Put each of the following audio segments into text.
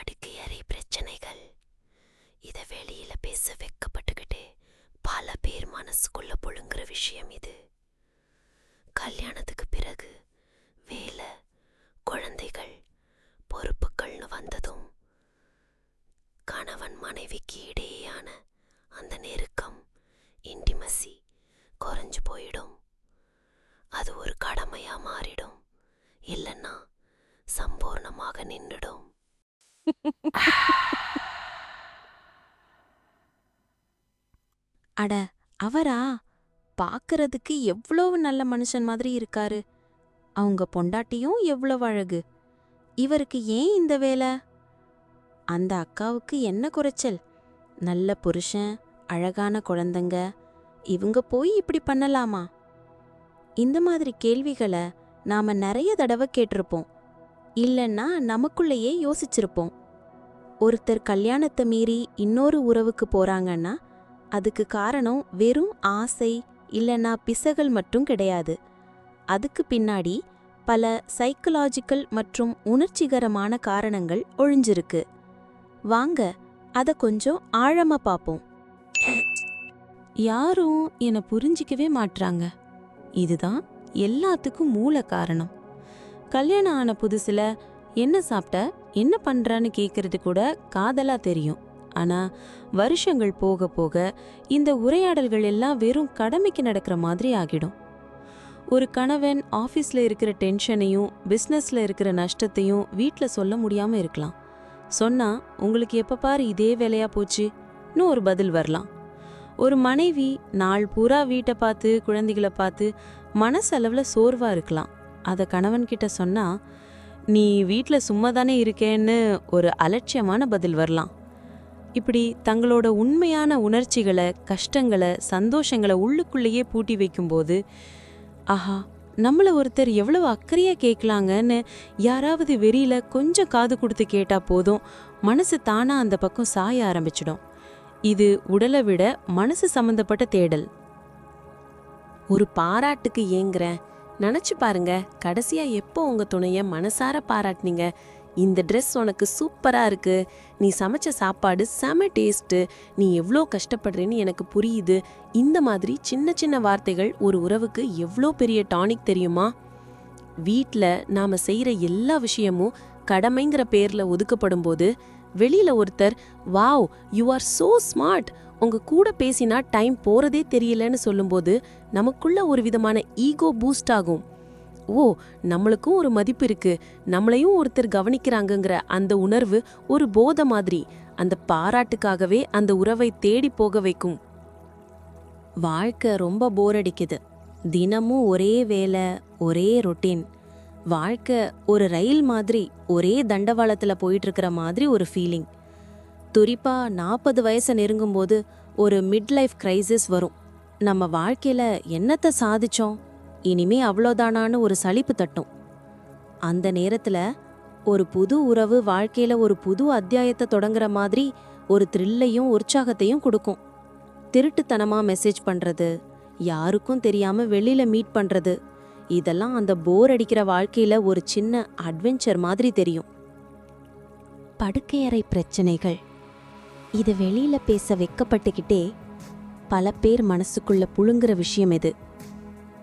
படுக்கையறை பிரச்சனைகள். இத வெளியில பேச வெக்கப்பட்டுக்கிட்டே பல பேர் மனசுக்குள்ள புழுங்குற விஷயம் இது. கல்யாணத்துக்கு பிறகு வேலை குழந்தைகள் பொறுப்புகள்னு வந்ததும் கணவன் மனைவிக்கு இடையேயான அந்த நெருக்கம் இன்டிமசி குறைஞ்சு போயிடும் அது ஒரு கடமையா மாறிடும் இல்லைன்னா சம்பூர்ணமாக நின்றுடும் அட அவரா? பார்க்கறதுக்கு எவ்வளவு நல்ல மனுஷன் மாதிரி இருக்காரு. அவங்க பொண்டாட்டியும் எவ்வளவு அழகு. இவருக்கு ஏன் இந்த வேலை? அந்த அக்காவுக்கு என்ன குறைச்சல்? நல்ல புருஷன் அழகான குழந்தைங்க. இவங்க போய் இப்படி பண்ணலாமா? இந்த மாதிரி கேள்விகளை நாம நிறைய தடவை கேட்டிருப்போம். இல்லைன்னா நமக்குள்ளேயே யோசிச்சிருப்போம். ஒருத்தர் கல்யாணத்தை மீறி இன்னொரு உறவுக்கு போறாங்கன்னா அதுக்கு காரணம் வெறும் ஆசை இல்லைன்னா பிசகல் மட்டும் கிடையாது. அதுக்கு பின்னாடி பல சைக்கலாஜிக்கல் மற்றும் உணர்ச்சிகரமான காரணங்கள் ஒழிஞ்சிருக்கு. வாங்க அதை கொஞ்சம் ஆழமா பார்ப்போம் யாரும் என்னை புரிஞ்சிக்கவே மாட்றாங்க. இதுதான் எல்லாத்துக்கும் மூல காரணம். கல்யாணம் ஆன புதுசில் என்ன சாப்பிட்ட? என்ன பண்ணுறான்னு கேட்கறது கூட காதலா தெரியும். ஆனால் வருஷங்கள் போக போக இந்த உரையாடல்கள் எல்லாம் வெறும் கடமைக்கு நடக்கிற மாதிரி ஆகிடும். ஒரு கணவன் ஆஃபீஸ்ல இருக்கிற டென்ஷனையும் பிஸ்னஸில் இருக்கிற நஷ்டத்தையும் வீட்டில் சொல்ல முடியாமல் இருக்கலாம். சொன்னால் உங்களுக்கு எப்போ பாரு இதே வேலையா போச்சுன்னு ஒரு பதில் வரலாம். ஒரு மனைவி நாள் பூரா வீட்டை பார்த்து குழந்தைகளை பார்த்து மனசளவில் சோர்வாக இருக்கலாம். அதை கணவன்கிட்ட சொன்னால் நீ வீட்டில் சும்மா தானே இருக்கேன்னு ஒரு அலட்சியமான பதில் வரலாம். இப்படி தங்களோட உண்மையான உணர்ச்சிகளை கஷ்டங்களை சந்தோஷங்களை உள்ளுக்குள்ளேயே பூட்டி வைக்கும்போது ஆஹா நம்மளை ஒருத்தர் எவ்வளவு அக்கறையாக கேட்கலாங்கன்னு யாராவது வெறியில் கொஞ்சம் காது கொடுத்து கேட்டால் போதும் மனசு தானாக அந்த பக்கம் சாய ஆரம்பிச்சிடும். இது உடலை விட மனசு சம்மந்தப்பட்ட தேடல். ஒரு பாராட்டுக்கு ஏங்குறேன். நினச்சி பாருங்க. கடைசியாக எப்போ உங்கள் துணையை மனசார பாராட்டினீங்க? இந்த ட்ரெஸ் உனக்கு சூப்பராக இருக்குது நீ சமைச்ச சாப்பாடு செம டேஸ்ட்டு நீ எவ்வளோ கஷ்டப்படுறேன்னு எனக்கு புரியுது. இந்த மாதிரி சின்ன சின்ன வார்த்தைகள் ஒரு உறவுக்கு எவ்வளோ பெரிய டானிக் தெரியுமா? வீட்டில் நாம் செய்கிற எல்லா விஷயமும் கடமைங்கிற பேரில் ஒதுக்கப்படும் போது வெளியில் ஒருத்தர் wow you are so smart உங்க கூட பேசினா டைம் போறதே தெரியலன்னு சொல்லும்போது நமக்குள்ள ஒரு விதமான ஈகோ பூஸ்ட் ஆகும். ஓ நம்மளுக்கும் ஒரு மதிப்பு இருக்கு. நம்மளையும் ஒருத்தர் கவனிக்கிறாங்கங்கிற அந்த உணர்வு ஒரு போத மாதிரி. அந்த பாராட்டுக்காகவே அந்த உறவை தேடி போக வைக்கும். வாழ்க்கை ரொம்ப போர் அடிக்குது. தினமும் ஒரே வேலை ஒரே ரொட்டீன் வாழ்க்கை ஒரு ரயில் மாதிரி ஒரே தண்டவாளத்தில் போயிட்டு இருக்கிற மாதிரி ஒரு ஃபீலிங் துரிப்பா நாற்பது வயசை நெருங்கும்போது ஒரு மிட் லைஃப் கிரைசிஸ் வரும். நம்ம வாழ்க்கையில என்னத்தை சாதிச்சோம்? இனிமே அவ்வளோதானான்னு ஒரு சலிப்பு தட்டும். அந்த நேரத்துல ஒரு புது உறவு வாழ்க்கையில ஒரு புது அத்தியாயத்தை தொடங்குற மாதிரி ஒரு த்ரில்லையும் உற்சாகத்தையும் கொடுக்கும். திருட்டுத்தனமா மெசேஜ் பண்றது யாருக்கும் தெரியாம வெளியில மீட் பண்றது இதெல்லாம் அந்த போர் அடிக்கிற வாழ்க்கையில ஒரு சின்ன அட்வென்ச்சர் மாதிரி தெரியும். படுக்கையறை பிரச்சனைகள். இது வெளியில் பேச வெக்கப்பட்டுக்கிட்டே பல பேர் மனசுக்குள்ள புழுங்குற விஷயம் இது.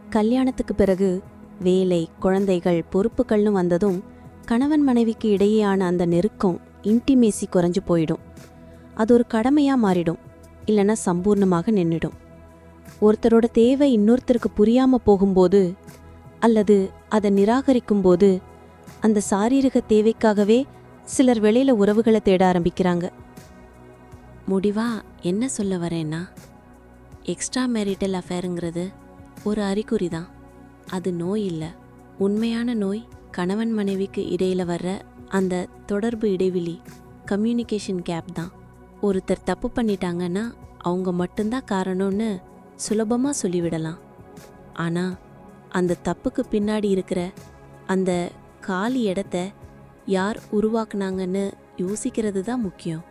கல்யாணத்துக்கு பிறகு வேலை குழந்தைகள் பொறுப்புகள்னு வந்ததும் கணவன் மனைவிக்கு இடையேயான அந்த நெருக்கம் இன்டிமேசி குறைஞ்சு போயிடும். அது ஒரு கடமையாக மாறிடும் இல்லைன்னா சம்பூர்ணமாக நின்றுடும் ஒருத்தரோட தேவை இன்னொருத்தருக்கு புரியாமல் போகும்போது அல்லது அதை நிராகரிக்கும்போது அந்த சாரீரக தேவைக்காகவே சிலர் வெளியில உறவுகளை தேட ஆரம்பிக்கிறாங்க. முடிவா? என்ன சொல்ல வரேன்னா எக்ஸ்ட்ரா மேரிட்டல் அஃபேருங்கிறது ஒரு அறிகுறி தான் அது நோய் இல்லை. உண்மையான நோய் கணவன் மனைவிக்கு இடையில் வர்ற அந்த தொடர்பு இடைவெளி கம்யூனிகேஷன் கேப் தான். ஒருத்தர் தப்பு பண்ணிட்டாங்கன்னா அவங்க மட்டும்தான் காரணம்னு சுலபமாக சொல்லிவிடலாம். ஆனால் அந்த தப்புக்கு பின்னாடி இருக்கிற அந்த காலி இடத்த யார் உருவாக்குனாங்கன்னு யோசிக்கிறது தான் முக்கியம்.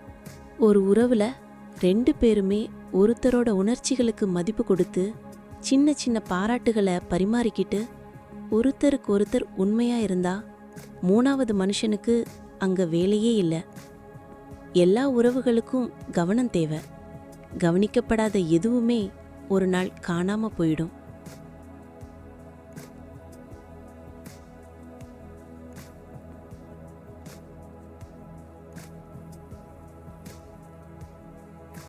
ஒரு உறவில் ரெண்டு பேருமே ஒருத்தரோட உணர்ச்சிகளுக்கு மதிப்பு கொடுத்து சின்ன சின்ன பாராட்டுகளை பரிமாறிக்கிட்டு ஒருத்தருக்கு ஒருத்தர் உண்மையாக இருந்தால் மூணாவது மனுஷனுக்கு அங்கே வேலையே இல்லை. எல்லா உறவுகளுக்கும் கவனம் தேவை. கவனிக்கப்படாத எதுவுமே ஒரு நாள் காணாமல் போயிடும்.